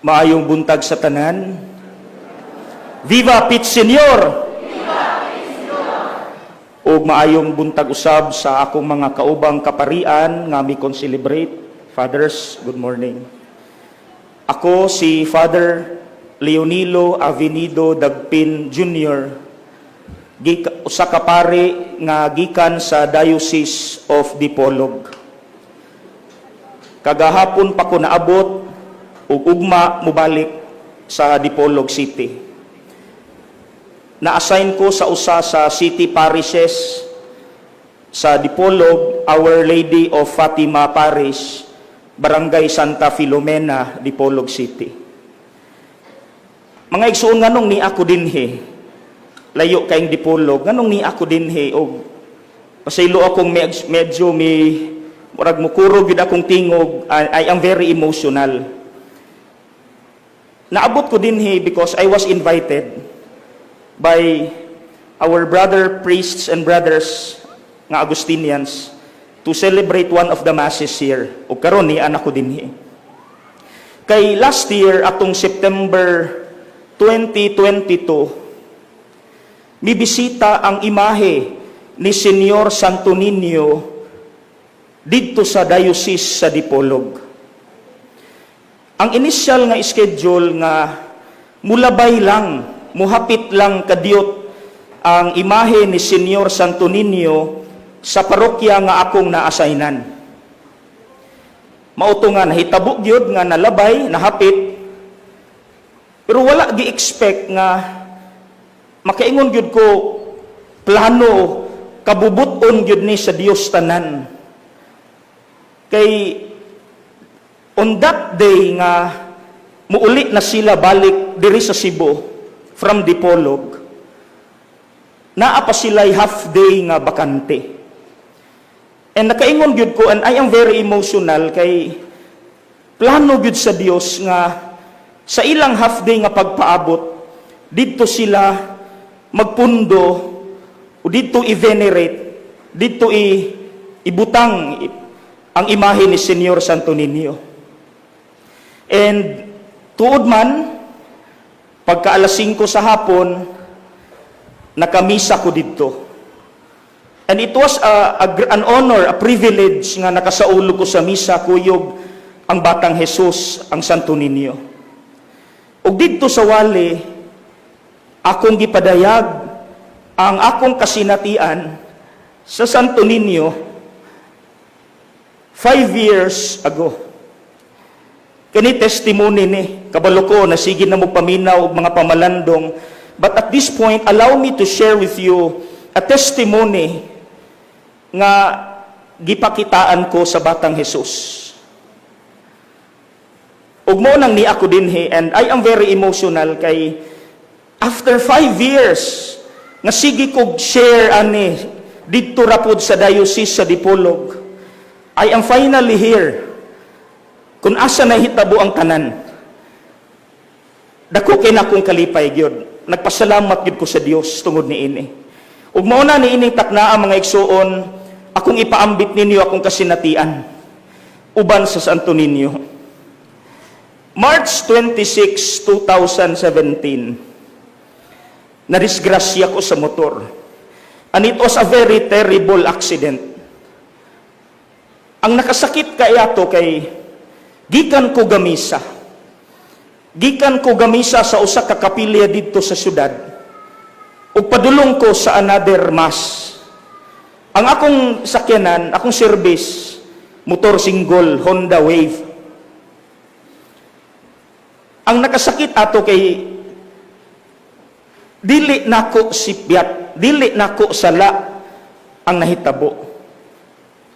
Maayong buntag sa tanan. Viva Pit Senior! O maayong buntag usab sa akong mga kaubang kaparian nga mi kon celebrate. Fathers, good morning. Ako si Father Leonilo Avenido Dagpin Jr. Usa ka pare nga gikan sa Diocese of Dipolog. Kagahapon pa ko naabot ug ugma mubalik sa Dipolog City. Na-assign ko sa usa sa city parishes sa Dipolog, Our Lady of Fatima Parish, Barangay Santa Filomena, Dipolog City. Mga igsuon nganong ni ako dinhi, layo kayong Dipolog, nganong ni ako dinhi, og pasaylo akong med- medyo may murag mukuro gid akong tingog, I, I am very emotional. Naabot ko dinhi because I was invited by our brother priests and brothers nga Agustinians to celebrate one of the masses here. O karon ni anak ko dinhi. Kay last year atong September 2022 mibisita ang imahe ni Senyor Santo Niño didto sa diocese sa Dipolog. Ang initial nga schedule nga mulabay lang, muhapit lang kadiyot ang imahe ni Senyor Santo Niño sa parokya nga akong naasaynan. Mauto nga nahitabo gyud nga nalabay, nahapit. Pero wala gi-expect nga makaingon gyud ko plano kabubuton gyud ni sa Dios tanan. Kay on that day nga muuli na sila balik diri sa Cebu from Dipolog, naa pa sila'y half day nga bakante. And nakaingon gyud ko and I am very emotional kay plano gyud sa Dios nga sa ilang half day nga pagpaabot didto sila magpundo o didto i-venerate didto i ibutang ang imahe ni Senyor Santo Niño. And tuod man, pagka alas 5 sa hapon, nakamisa ko dito. And it was a, a an honor, a privilege nga nakasaulo ko sa misa kuyog ang batang Jesus, ang Santo Niño. Ug didto sa wali, akong gipadayag ang akong kasinatian sa Santo Niño five years ago. Kini testimony ni kabalo ko na sige na mo paminaw og mga pamalandong. But at this point allow me to share with you a testimony nga gipakitaan ko sa batang Jesus. Ug mo nang ni ako dinhi and I am very emotional kay after five years nga sige kog share ani didto rapod sa diocese sa Dipolog. I am finally here kung asa nahitabo ang tanan. Dako kay na akong kalipay gyud. Nagpasalamat gyud ko sa Dios tungod ni ini. Ug mao na ni ining taknaa mga igsuon, akong ipaambit ninyo akong kasinatian uban sa Santo Niño. March 26, 2017. Nadisgrasya ko sa motor. And it was a very terrible accident. Ang nakasakit kay ato kay gikan ko gamisa. Gikan ko gamisa sa usa ka kapilya didto sa syudad. Ug padulong ko sa another mass. Ang akong sakyanan, akong service, motor single Honda Wave. Ang nakasakit ato kay dili nako sipyat, dili nako sala ang nahitabo.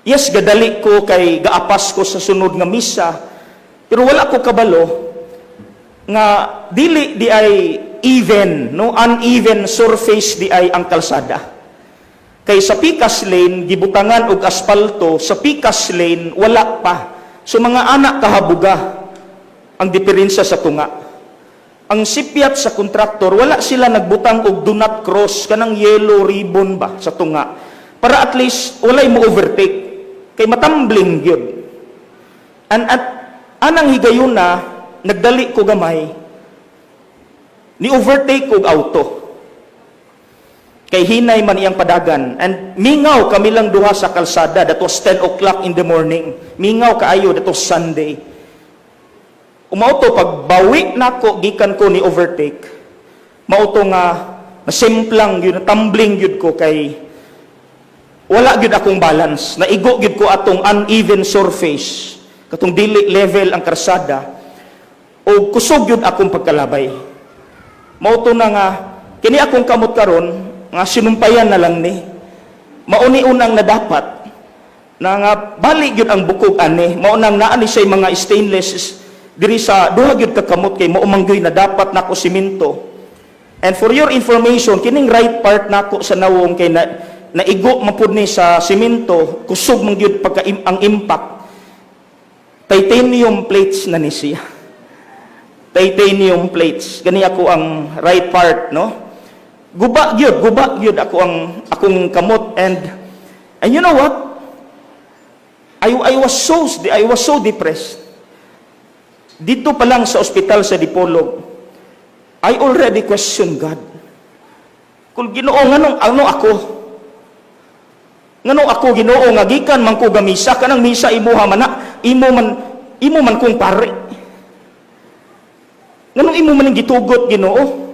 Yes, gadali ko kay gaapas ko sa sunod nga misa, pero wala ko kabalo nga dili di ay even, no uneven surface di ay ang kalsada. Kay sa Pikas Lane gibutangan og asfalto, sa Pikas Lane wala pa. So mga anak kahabuga ang diferensya sa tunga. Ang sipyat sa kontraktor, wala sila nagbutang og do not cross kanang yellow ribbon ba sa tunga para at least walay mo overtake kay matambling gyud. And at anang higayuna nagdali ko gamay, ni overtake ko auto. Kay hinay man iyang padagan. And mingaw kami lang duha sa kalsada. That was 10 o'clock in the morning. Mingaw kaayo, that was Sunday. Umauto, pagbawi na ko, gikan ko ni overtake. Mauto nga, nasimplang yun, tumbling yun ko kay wala gyud akong balance. Naigo gyud ko atong uneven surface. Katong dili level ang karsada. O kusog gyud akong pagkalabay. Mauto na nga, kini akong kamot karon nga sinumpayan na lang ni. Mauni unang na dapat na nga bali gyud ang bukog ani. Maunang naa ni say mga stainless diri sa duha gyud ka kamot kay maumanggoy na dapat nako simento. And for your information, kining right part nako sa nawong kay na naigo mapud ni sa simento, kusog man gyud pagka ang impact. Titanium plates na ni siya. Titanium plates. Gani ako ang right part, no? Guba gyud, guba gyud ako ang akong kamot and and you know what? I, I was so I was so depressed. Dito pa lang sa ospital sa Dipolog, I already question God. Kung Ginoo nganong ano ako? Nganong ako Ginoo nga gikan man ko gamisa kanang misa imuha man na imo man imo man kong pare. Nganong imo man gitugot Ginoo?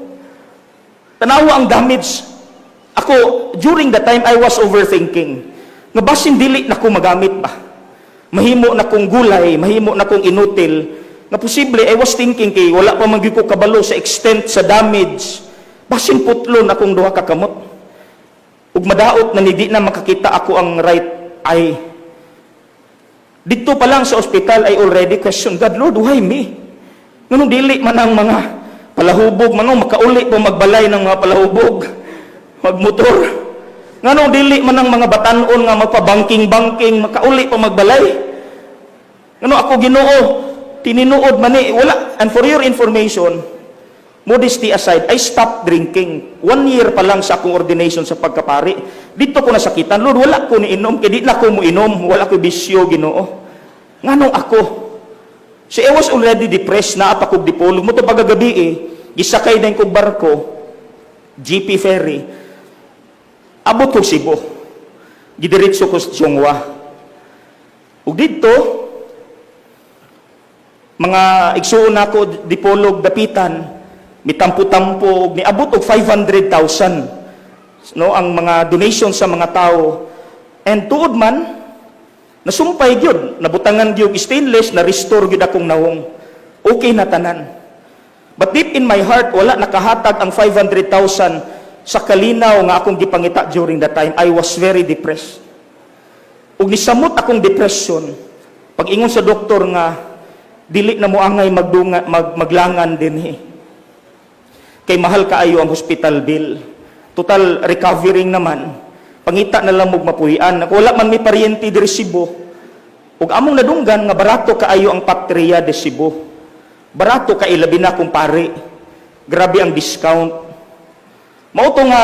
Tanawa ang damage. Ako during the time I was overthinking. Nga basin dili na ko magamit ba? Mahimo na kong gulay, mahimo na kong inutil. Nga posible I was thinking kay wala pa man ko kabalo sa extent sa damage. Basin putlo na kong duha ka kamot. Ug madaot na ni di na makakita ako ang right eye. Dito pa lang sa ospital I already question God, Lord, why me? Nganong dili man ang mga palahubog, manong makauli pa magbalay ng mga palahubog, magmotor. Nganong dili man ang mga batanon nga magpabangking-bangking, makauli pa magbalay. Ngano ako Ginoo, tininuod man ni wala. And for your information, modesty aside, I stopped drinking. One year pa lang sa akong ordination sa pagkapari. Dito ko nasakitan, Lord, wala ko ni inom, kaya di na ko mo inom, wala ko bisyo, ginoo. Nganong ako? So I was already depressed, na pa kog dipolog. Mo to pagagabi eh, gisakay din kog barko, GP ferry, abot ko Cebu. Gidiretso ko sa Tiongwa. Ug dito, mga igsuon nako dipolog dapitan mitampo-tampo ni abot og 500,000 no ang mga donation sa mga tao. And tuod man nasumpay gyud nabutangan gyud stainless na restore gyud akong nawong okay na tanan. But deep in my heart wala nakahatag ang 500,000 sa kalinaw nga akong gipangita during that time. I was very depressed. Ug nisamot akong depression. Pag ingon sa doktor nga dili na mo angay magdunga mag, maglangan dinhi. Kay mahal kaayo ang hospital bill total recovering naman. Pangita na lang mog mapuhian. Wala man may paryente diri Cebu. Ug among nadunggan nga barato kaayo ang patria de Cebu. Barato kay labi na kumpare grabe ang discount. Mao to nga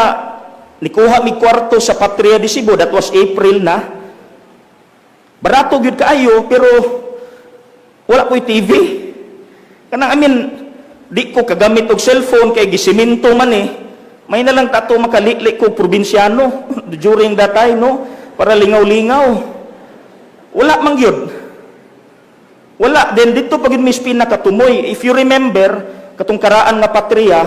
nikuha mi kwarto sa patria de Cebu. That was April na. Barato gyud kaayo pero wala ko'y TV. Kanang I mean, di ko kagamit og cellphone kay gisiminto man eh. May na lang tato makaliklik ko probinsyano during that time no para lingaw-lingaw. Wala man gyud. Wala then dito pagid mis pinakatumoy. If you remember katong karaan nga patria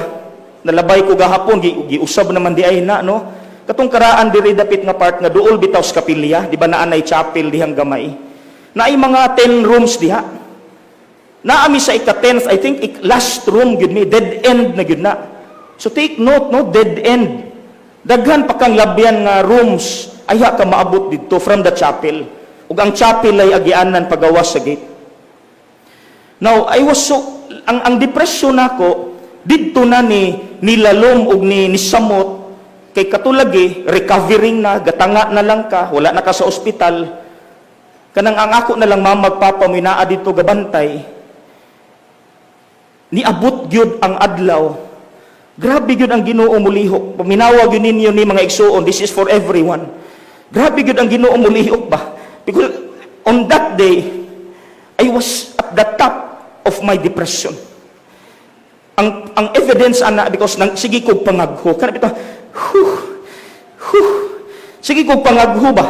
nalabay ko gahapon gi, giusab naman di ay na no. Katong karaan diri dapit nga part nga duol bitaw sa kapilya, di ba naanay chapel dihang gamay. Naay mga 10 rooms diha. Naami sa ika-10th, I think ik- last room gyud ni dead end na gyud na. So take note no, dead end. Daghan pa kang labyan nga rooms aya ka maabot didto from the chapel. Ug ang chapel ay agianan pagawas sa gate. Now, I was so ang ang depression nako didto na ni nilalom ug ni nisamot kay katulagi recovering na gatanga na lang ka wala na ka sa ospital kanang ang ako na lang mamagpapa mo naa dito gabantay niabot gyud ang adlaw grabe gyud ang Ginoo mulihok paminawag yun ninyo ni mga igsuon this is for everyone grabe gyud ang Ginoo mulihok ba because on that day I was at the top of my depression. Ang ang evidence ana because nang sige kog pangagho. Kana bitaw, huh, huh, sige kog pangagho ba?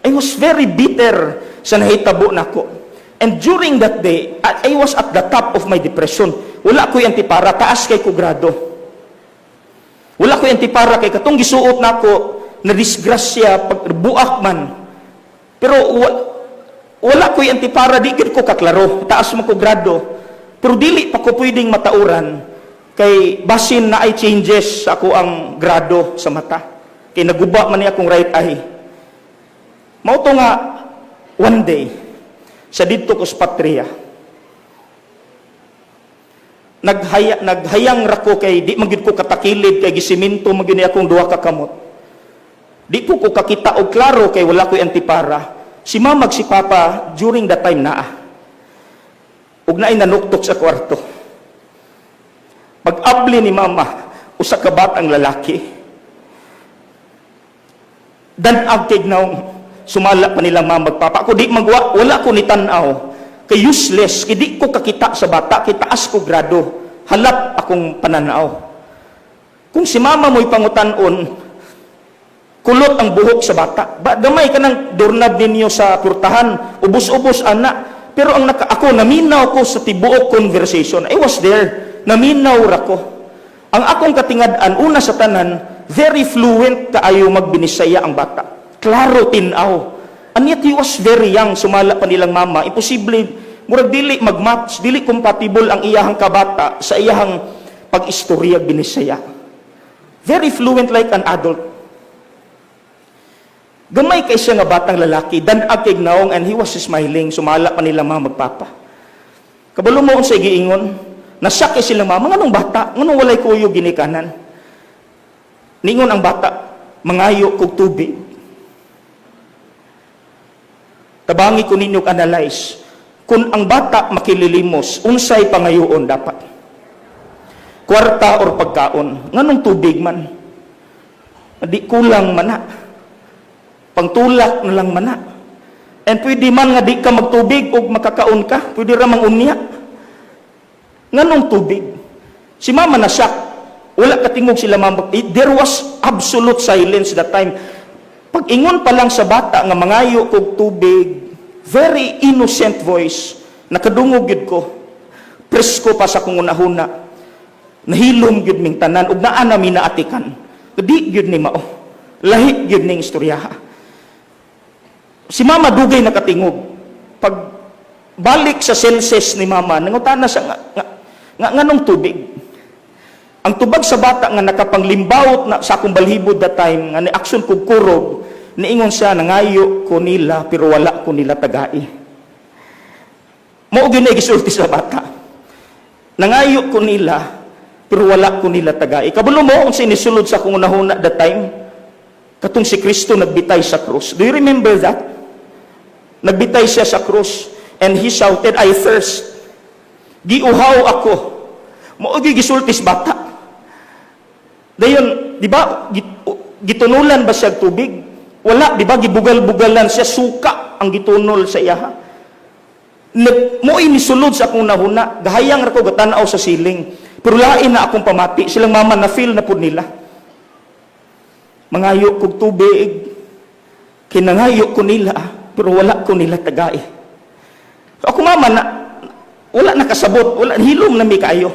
I was very bitter sa nahitabo nako. And during that day, I, was at the top of my depression. Wala ko yung antipara, taas kay ko grado. Wala ko yung antipara kay katong gisuot nako na disgrasya pag buak man. Pero wa- wala ko yung antipara, di ko kaklaro. Taas mo ko grado. Pero dili pa ko pwedeng matauran kay basin na ay changes ako ang grado sa mata. Kay naguba man niya akong right eye. Mao to nga one day sa didto ko sa patria. Naghaya, naghayang rako kay di magid ko katakilid kay gisiminto magid ni akong duha ka kamot. Di po ko kakita og klaro kay wala ko antipara. Si mama ug si papa during that time naa. Ug naay nanuktok sa kwarto. Pag-abli ni mama usa ka batang lalaki. Dan agtig naong sumala pa nilang mama magpapa. Ako di magwa, wala ko ni tanaw. Kay useless, kay di ko kakita sa bata, kay taas ko grado. Halap akong pananaw. Kung si mama mo'y pangutanon, kulot ang buhok sa bata. Ba, gamay ka ng doorknob ninyo sa purtahan, ubos-ubos ana. Pero ang naka, ako, naminaw ko sa tibuok conversation. I was there. Naminaw ra ko. Ang akong katingad-an, una sa tanan, very fluent kaayo magbinisaya ang bata. Klaro tinaw. And yet he was very young, sumala pa nilang mama. Imposible, murag dili mag-match, dili compatible ang iyahang kabata sa iyahang pag-istorya binisaya. Very fluent like an adult. Gamay kay siya nga batang lalaki, dan akig naong and he was smiling, sumala pa nilang mga magpapa. Kabalo mo sa giingon, nasyak kay silang mama, nganong bata, nganong walay kuyo ginikanan. Ningon ang bata, mangayo kog tubig. Tabangi ko ninyo analyze, kung ang bata makililimos, unsay pangayoon dapat? Kwarta or pagkaon, nganong tubig man? Di kulang man na. Pangtulak na lang man na. And pwede man nga di ka magtubig o makakaon ka, pwede ramang unya. Nganong tubig? Si mama na shock. Wala katingog sila mama. Eh, There was absolute silence that time. Pag ingon pa lang sa bata nga mangayo kog tubig, very innocent voice, nakadungog gid ko. Presko pa sa kung unahuna. Nahilom gid ming tanan ug naa na minaatikan. Di gid ni mao. Lahi gid ning istoryaha. Si mama dugay nakatingog. Pag balik sa senses ni mama, nangutana siya nga, nga, nga nganong tubig. Ang tubag sa bata nga nakapanglimbaut na sa akong balhibod that time, nga ni aksyon kog kurog, niingon siya, nangayo ko nila, pero wala ko nila tagai. Mao gyud na gisulti sa bata. Nangayo ko nila, pero wala ko nila tagai. Kabalo mo kung sinisulod sa akong unahuna that time, katong si Kristo nagbitay sa krus. Do you remember that? Nagbitay siya sa krus, and he shouted, I thirst. Giuhaw ako. Mao gyud gisulti sa bata. Dayon, di ba, git- gitunulan ba siya tubig? Wala, di ba, gibugal-bugalan siya, suka ang gitunol sa iya. Nag, mo inisulod sa akong nahuna, gahayang ra ko gatanaw sa siling. Pero lain na akong pamati, silang mama na feel na pud nila. Mangayo kog tubig, kinangayo ko nila, pero wala ko nila tagay. Ako mama na, wala nakasabot, wala, hilom na mi kayo.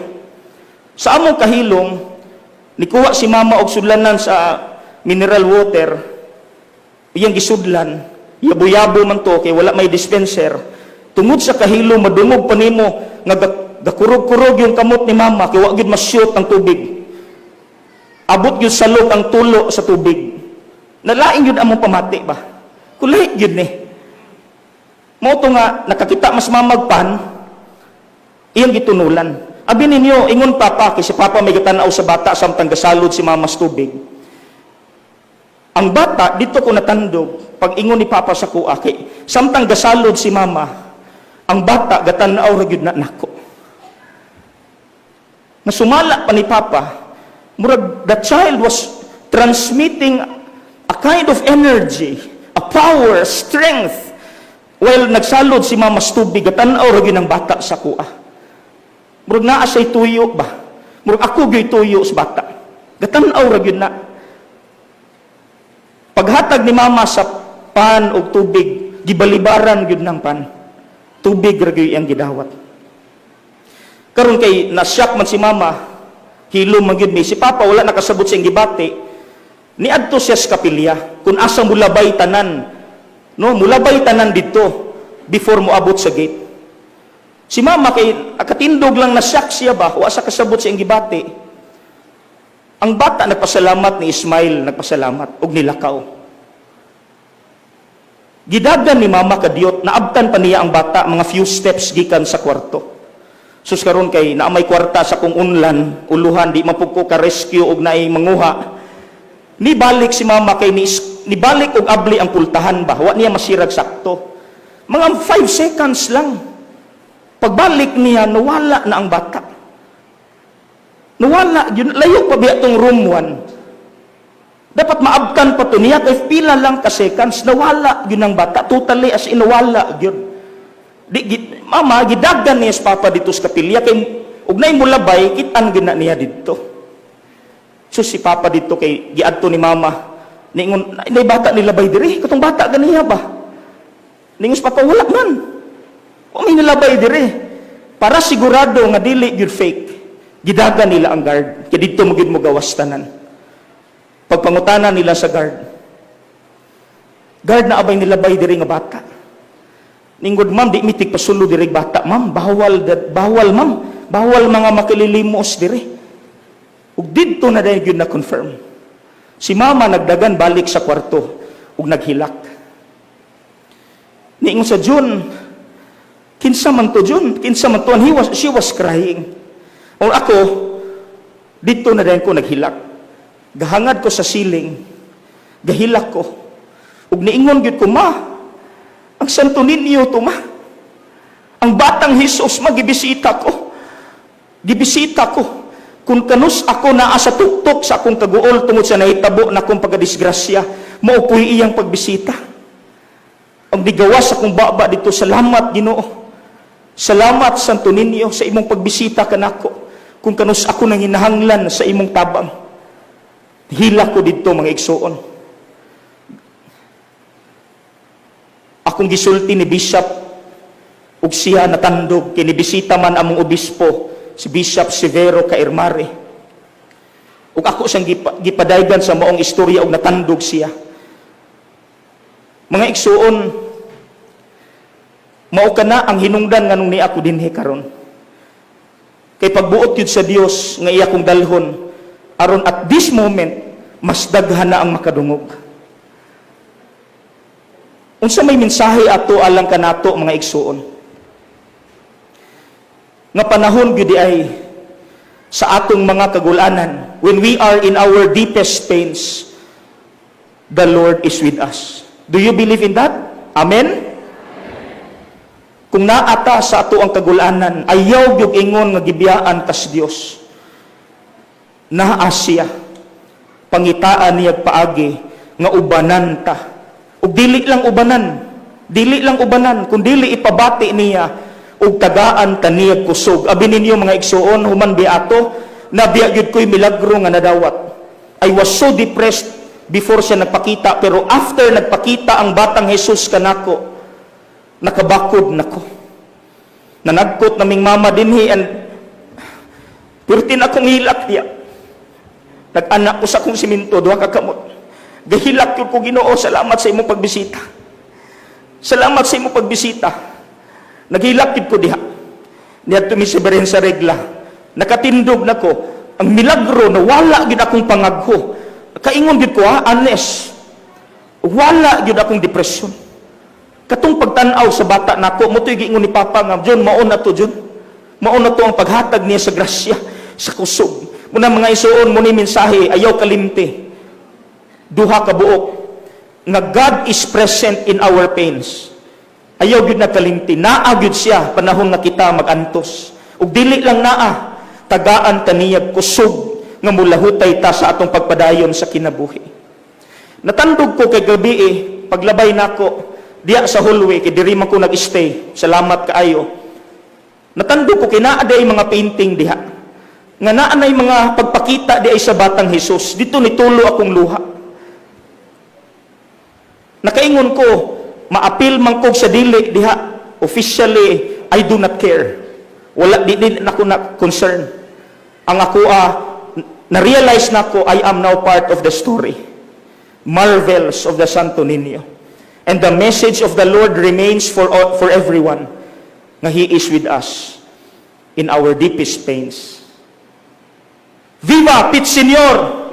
Sa among kahilom, nikuha si mama og sudlanan sa mineral water, iyang gisudlan, yabo-yabo man to, kay wala may dispenser. Tungod sa kahilom, madungog pa nimo, nga ga- gakurog-kurog yung kamot ni mama, kay wag gyud masyot ang tubig. Abot gyud sa loob ang tulo sa tubig. Nalaing gyud among pamati ba? Kulay gyud ni. Mo to nga nakakita mas mamagpan, iyang gitunulan. Abi ninyo, ingon papa, kay si papa may gatanaw sa bata samtang gasalod si mama sa tubig. Ang bata, dito ko natandog, pag ingon ni papa sa kuha, kay samtang gasalod si mama, ang bata gatanaw ra gyud na nako. Nasumala pa ni papa, murag the child was transmitting a kind of energy, a power, strength, while nagsalod si mama sa tubig, gatanaw ra gyud ang bata sa kuha. Murag naa say tuyo ba? Murag ako gyud tuyo sa bata. Gatanaw ra gyud na. Paghatag ni mama sa pan og tubig, gibalibaran gyud ng pan. Tubig ra ang gidawat. Karon kay nasyak man si mama, hilom man gyud si papa wala nakasabot sa gibati. Ni adto siya sa kapilya kung asa mulabay tanan. No, mulabay tanan dito before mo abot sa gate. Si mama kay akatindog lang na shock siya ba, wa sa kasabot sa iyang gibati. Ang bata nagpasalamat ni Ismail, nagpasalamat og nilakaw. Gidagan ni mama kadiyot, naabtan pa niya ang bata mga few steps gikan sa kwarto. Sus karon kay na may kwarta sa kung unlan, uluhan di mapugko ka rescue og naay manguha. Ni balik si mama kay ni, ni balik og abli ang pultahan ba, wa niya masirag sakto. Mga 5 seconds lang. Pagbalik niya, nawala na ang bata. Nawala, yun, layo pa biya tong room 1. Dapat maabtan pa to niya, kay pila lang ka seconds, nawala yun ang bata. Totally as in nawala yun. Di, gi, mama, gidagdan niya sa papa dito sa kapilya, kay ugnay mo labay, kitan gina niya dito. So si papa dito kay giadto ni mama, ningon, nay bata nilabay diri, katong bata ganiya ba? Ningon sa papa, wala man. O may dire. Para sigurado nga dili gyud fake. Gidagan nila ang guard. Kaya dito mo gyud mo gawas tanan. Pagpangutanan nila sa guard. Guard na abay nilabay dire nga bata. Ningod ma'am, di mitik pasulo dire bata. Ma'am, bawal, bawal ma'am. Bawal mga makililimos dire. Ug didto na dahil yun na confirm. Si mama nagdagan balik sa kwarto ug naghilak. Niingon sa June, kinsa man to June, kinsa man to, and he was, she was crying. O ako, dito na rin ko naghilak. Gahangad ko sa siling, gahilak ko. Ug niingon gyud ko, ma, ang santo ninyo to ma. Ang batang Hesus magibisita ko. Gibisita ko. Kung kanus ako naa sa tuktok sa akong kaguol tungod sa nahitabo na akong pagkadisgrasya, maupoy iyang pagbisita. Ang digawas akong baba dito, salamat Ginoo. Salamat Santo Niño sa imong pagbisita kanako. Kung kanus ako nang hinahanglan sa imong tabang. Hila ko dito mga igsoon. Akong gisulti ni Bishop ug siya natandog kini bisita man among obispo si Bishop Severo Cairmare. Ug ako siyang gipa- gipadaygan sa maong istorya ug natandog siya. Mga igsuon, mao ka na ang hinungdan nga nung ni ako dinhi karon. Kay pagbuot yun sa Dios nga iya kong dalhon, aron at this moment, mas daghan na ang makadungog. Unsa may mensahe ato alang kanato mga igsuon. Nga panahon gyud ay sa atong mga kagulanan, when we are in our deepest pains, the Lord is with us. Do you believe in that? Amen? Kung naata sa ato ang kagulanan, ayaw gyud ingon nga gibiyaan kas Dios. Naa siya. Pangitaan niya paagi nga ubanan ta. Ug dili lang ubanan, dili lang ubanan, kun dili ipabati niya ug tagaan ta niya kusog. Abi ninyo mga igsuon human biato, nabiya gyud ko'y milagro nga nadawat. I was so depressed before siya nagpakita pero after nagpakita ang batang Jesus kanako, nakabakod nako. Nanagkot naming mama dinhi and Pirtin akong hilak diya. Nag-anak ko sa akong siminto, duha ka kamot. Gahilak ko ko ginoo, salamat sa imong pagbisita. Salamat sa imong pagbisita. Naghilak gid ko diha. Niya tumi sa regla. Nakatindog na ko. Ang milagro na wala gid akong pangagho. Kaingon gid ko ha, honest. Wala gid akong depression. Katong pagtanaw sa bata nako, mo giingon ni Papa nga, John, maon na to, John. Maon na to ang paghatag niya sa grasya, sa kusog. Muna mga isuon mo ni mensahe, ayaw kalimte. Duha ka buok. Nga God is present in our pains. Ayaw gyud na kalimti. Naa gyud siya panahon nga kita magantos. Ug dili lang naa, tagaan ta niya kusog nga mulahutay ta sa atong pagpadayon sa kinabuhi. Natandog ko kay gabi eh, paglabay nako diya sa hallway kay diri man ko nag-stay. Salamat kaayo. Natando ko kinaaday mga painting diha. Nga naanay mga pagpakita di ay sa batang Hesus. Dito nitulo akong luha. Nakaingon ko, maapil man ko sa dili diha. Officially, I do not care. Wala di din ako na concern. Ang ako ah, na-realize na ko, I am now part of the story. Marvels of the Santo Niño. And the message of the Lord remains for, all- for everyone nga He is with us in our deepest pains. Viva Pit Senyor!